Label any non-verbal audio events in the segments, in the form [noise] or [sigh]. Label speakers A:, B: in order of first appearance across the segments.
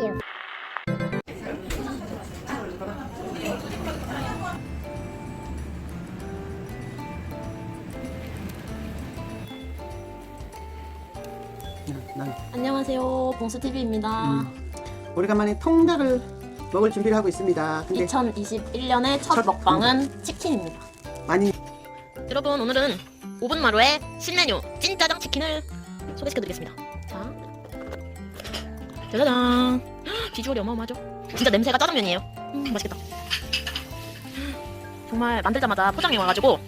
A: 큐.
B: 난
C: 안녕하세요. 봉수TV입니다.
B: 음. 오래간만에 통닭을 먹을 준비를 하고 있습니다. 근데
C: 2021년의 첫
B: 첫
C: 먹방은 치킨입니다.
B: 많이
C: 여러분 오늘은 5분 마루의 신메뉴 찐짜장 치킨을 소개시켜드리겠습니다. 자, 짜자잔. 헉, [gasps] 비주얼이 어마어마하죠? 진짜 냄새가 짜장면이에요. 음, 맛있겠다. 정말 만들자마자 포장이 와가지고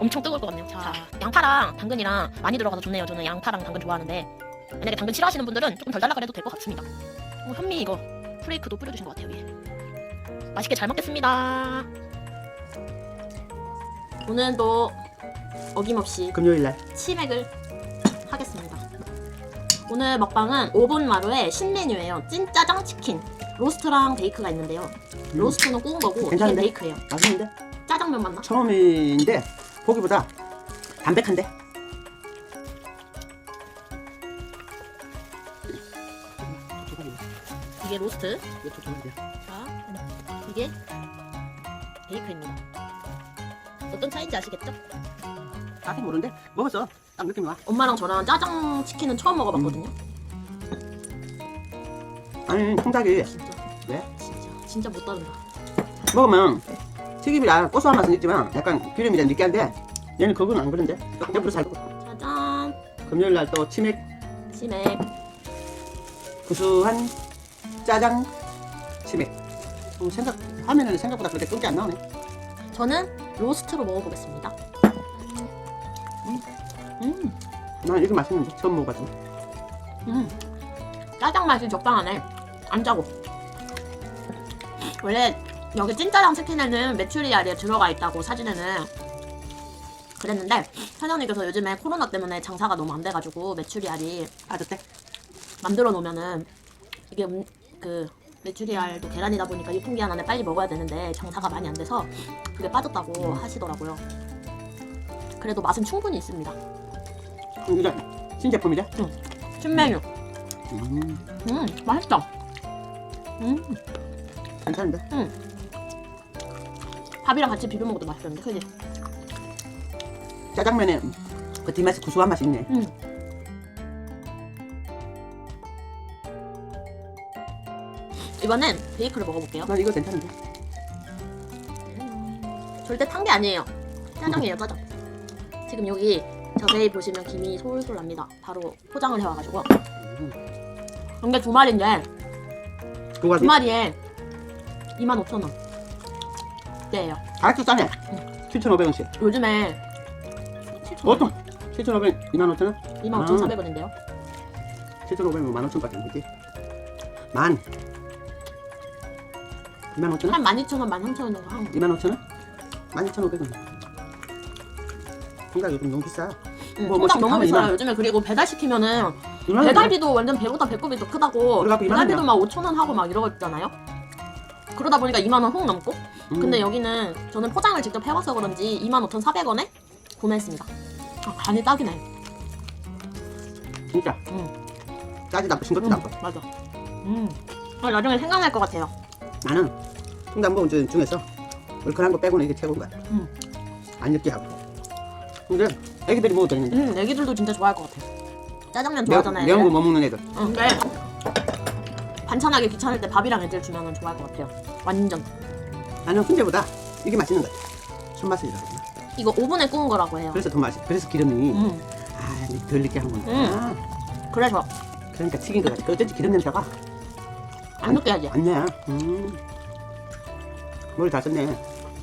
C: 엄청 뜨거울 것 같네요. 자, 양파랑 당근이랑 많이 들어가서 좋네요. 저는 양파랑 당근 좋아하는데 만약에 당근 싫어하시는 분들은 조금 덜 달라 그래도 될 것 같습니다. 어, 현미 이거 프레이크도 뿌려주신 것 같아요 위에. 맛있게 잘 먹겠습니다. 오늘도 어김없이
B: 금요일 날
C: 치맥을. 오늘 먹방은 5분 마루의 신메뉴예요. 찐짜장 치킨. 로스트랑 베이크가 있는데요.
B: 음,
C: 로스트는 구운 거고 이게
B: 괜찮은데?
C: 베이크예요.
B: 맛있는데
C: 짜장면 맞나?
B: 처음인데 보기보다 담백한데
C: 이게 로스트.
B: 이거 조금인데.
C: 자, 이게 베이크입니다. 어떤 차이인지 아시겠죠?
B: 아직 모르는데 먹었어. 딱 느낌이 와.
C: 엄마랑 저랑 짜장 치킨은 처음 먹어봤거든요.
B: 아니 통닭이
C: 진짜,
B: 네?
C: 진짜, 진짜 못 다른다.
B: 먹으면 튀김이랑 고소한 맛은 있지만 약간 기름이 좀 느끼한데 얘는 그건 안 그런데 옆으로 잘 먹어.
C: 짜잔,
B: 금요일 날 또 치맥
C: 치맥.
B: 구수한 짜장 치맥. 음, 생각 화면에는 생각보다 그렇게 끈게 안 나오네.
C: 저는 로스트로 먹어보겠습니다. 음, 음,
B: 난 이거 맛있는데 처음 먹어봤어.
C: 음. 짜장 맛이 적당하네. 안 짜고. 원래 여기 찐짜장 치킨에는 메추리알이 들어가 있다고 사진에는 그랬는데 사장님께서 요즘에 코로나 때문에 장사가 너무 안 돼가지고 메추리알이
B: 빠졌대?
C: 만들어 놓으면은 이게 음, 그 메추리알도 계란이다 보니까 유통기한 안에 빨리 먹어야 되는데 장사가 많이 안 돼서 그게 빠졌다고 하시더라고요. 그래도 맛은 충분히 있습니다.
B: 음, 이거 신제품이래?
C: 신메뉴.
B: 음,
C: 음, 맛있다. 음,
B: 괜찮은데?
C: 밥이랑 같이 비벼 먹어도 맛있었는데, 그지?
B: 짜장면에 그 뒷맛이 구수한 맛이 있네.
C: 음. 이번엔 베이크를 먹어볼게요.
B: 난 이거 괜찮은데.
C: 절대 탄 게 아니에요. 짜장이에요, 짜장. [laughs] 지금 여기 자세히 보시면 김이 솔솔 납니다. 바로 포장을 해와가지고.
B: 음.
C: 이게 두 마리인데,
B: 두 가지.
C: 두 마리에 25,000원. 네요.
B: 아주 싸네. 7,500원씩.
C: 요즘에
B: 보통 7,500원, 25,000원?
C: 25,400원인데요.
B: 7,500원, 15,000원밖에 안 되지. 만. 25,000원?
C: 한 12,000원, 13,000원 정도 한
B: 25,000원? 12,500원. 통닭 요즘 너무 비싸.
C: 응,
B: 뭐, 뭐
C: 통닭 너무
B: 시키면
C: 비싸요.
B: 이만-
C: 요즘에 그리고 배달 시키면은
B: 이만
C: 배달비도 완전 배보다 배꼽이 더 크다고.
B: 이만
C: 배달비도
B: 원이야.
C: 막 5천 원 하고 막 이러잖아요. 그러다 보니까 2만 원 훅 넘고.
B: 음.
C: 근데 여기는 저는 포장을 직접 해와서 그런지 25,400원에 구매했습니다. 아, 간이 딱이네.
B: 진짜.
C: 응.
B: 짜지도 않고 싱겁지도 않고.
C: 맞아. 음. 아, 나중에 생각날 것 같아요.
B: 나는 통닭 먹은 중- 중에서 얼큰한 거 빼고는 이게 최고인 것 같아.
C: 음.
B: 안 느끼하고. 근데 애기들이 먹어도 되는데.
C: 음, 애기들도 진짜 좋아할 것 같아. 짜장면 좋아하잖아요.
B: 매운 거
C: 애들은.
B: 못 먹는 애들.
C: 응, 근데 반찬하기 귀찮을 때 밥이랑 애들 주면 좋아할 것 같아요. 완전.
B: 나는 훈제보다 이게 맛있는 것 같아. 손맛을 이라고.
C: 이거 오븐에 구운 거라고 해요.
B: 그래서 더 맛있어. 그래서 기름이
C: 음.
B: 아, 덜 느끼한 거구나.
C: 음. 그래서
B: 그러니까 튀긴 것 같아. 그 어쩐지 기름 냄새가
C: 안 느끼하지.
B: 안 나. 음. 머리 잘 썼네.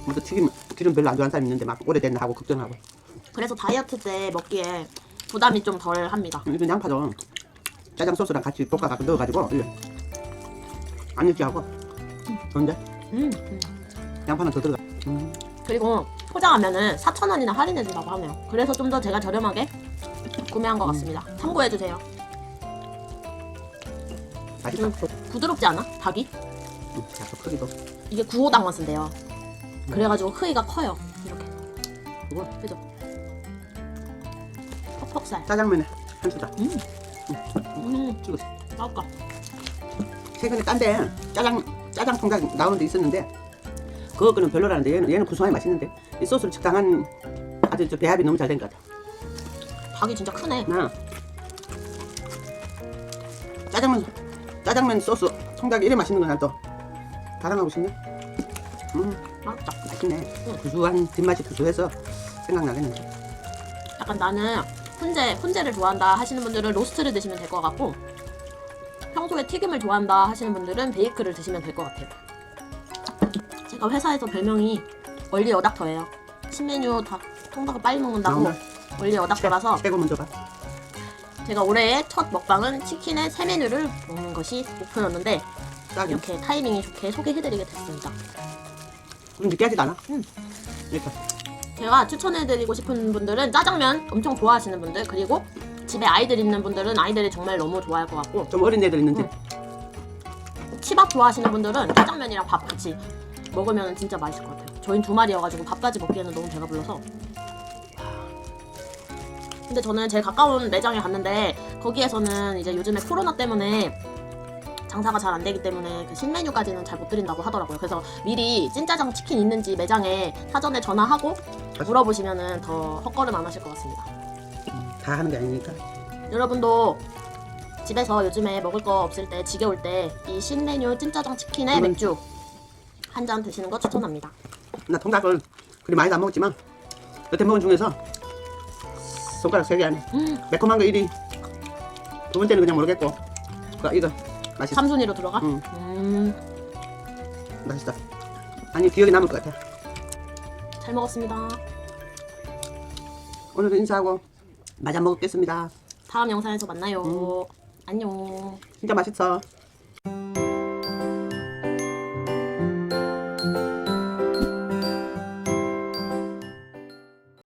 B: 뭐또 튀김 기름 별로 안 좋아하는 사람 있는데 막 오래됐나 하고 걱정하고.
C: 그래서 다이어트 때 먹기에 부담이 좀 덜 합니다.
B: 이건 양파도 짜장 소스랑 같이 볶아갖고 넣어가지고 이거 안 느끼하고 좋은데
C: 음. 음.
B: 양파는 더 들어가. 음.
C: 그리고 포장하면은 4,000원이나 할인해준다고 하네요. 그래서 좀 더 제가 저렴하게 구매한 것 같습니다. 참고해주세요.
B: 맛있어.
C: 부드럽지 않아? 닭이?
B: 음, 약간 크기도.
C: 이게 9호 당만스인데요. 그래가지고 흐이가 커요. 이렇게.
B: 그거
C: 그죠? 퍽퍽살.
B: 짜장면에 한 수다.
C: 음. 음.
B: 찍었어.
C: 맛있다.
B: 최근에 딴데 짜장 짜장 통닭 나오는 데 있었는데 그거는 별로라는데 얘는 얘는 구수하게 맛있는데 이 소스를 적당한 아주 저 배합이 너무 잘 된 것 같아.
C: 닭이 진짜 크네.
B: 나 짜장면 짜장면 소스 통닭이 이래 맛있는 건난또 자랑하고 싶네. 음
C: 맛있다.
B: 맛있네.
C: 응.
B: 구수한 뒷맛이 구수해서 생각나겠네.
C: 약간 나는 훈제, 훈제를 좋아한다 하시는 분들은 로스트를 드시면 될 것 같고 평소에 튀김을 좋아한다 하시는 분들은 베이크를 드시면 될 것 같아요. 제가 회사에서 별명이 원리 어닥터예요. 신메뉴 다 통닭을 빨리 먹는다고
B: 나오나?
C: 원리 어닥터라서
B: 최고 먼저 가.
C: 제가 올해의 첫 먹방은 치킨의 세 메뉴를 먹는 것이 목표였는데
B: 짜기.
C: 이렇게 타이밍이 좋게 소개해드리게 됐습니다.
B: 좀 느끼하지도 않아.
C: 응.
B: 이렇게.
C: 제가 추천해드리고 싶은 분들은 짜장면 엄청 좋아하시는 분들 그리고 집에 아이들 있는 분들은 아이들이 정말 너무 좋아할 것 같고
B: 좀 어린 애들 있는지.
C: 응. 치밥 좋아하시는 분들은 짜장면이랑 밥 같이 먹으면 진짜 맛있을 것 같아요. 저희 두 마리여가지고 밥까지 먹기에는 너무 배가 불러서. 근데 저는 제일 가까운 매장에 갔는데 거기에서는 이제 요즘에 코로나 때문에 장사가 잘 안 되기 때문에 그 신메뉴까지는 잘 못 드린다고 하더라고요. 그래서 미리 찐짜장 치킨 있는지 매장에 사전에 전화하고 물어보시면은 더 헛걸음 안 하실 것 같습니다.
B: 다 하는 게 아니니까.
C: 여러분도 집에서 요즘에 먹을 거 없을 때 지겨울 때 이 신메뉴 찐짜장 치킨에
B: 음.
C: 맥주 한 잔 드시는 거 추천합니다.
B: 나 통닭을 그리 많이 안 먹었지만 여태 먹은 중에서 손가락 세 개 안에
C: 음,
B: 매콤한 거 1위 두 번째는 그냥 모르겠고 그 이거 맛있어
C: 삼순위로 들어가?
B: 응.
C: 음,
B: 맛있다 아니 기억에 남을 것 같아
C: 잘 먹었습니다.
B: 오늘은 인사하고 마저 먹겠습니다
C: 다음 영상에서 만나요.
B: 음.
C: 안녕.
B: 진짜 맛있어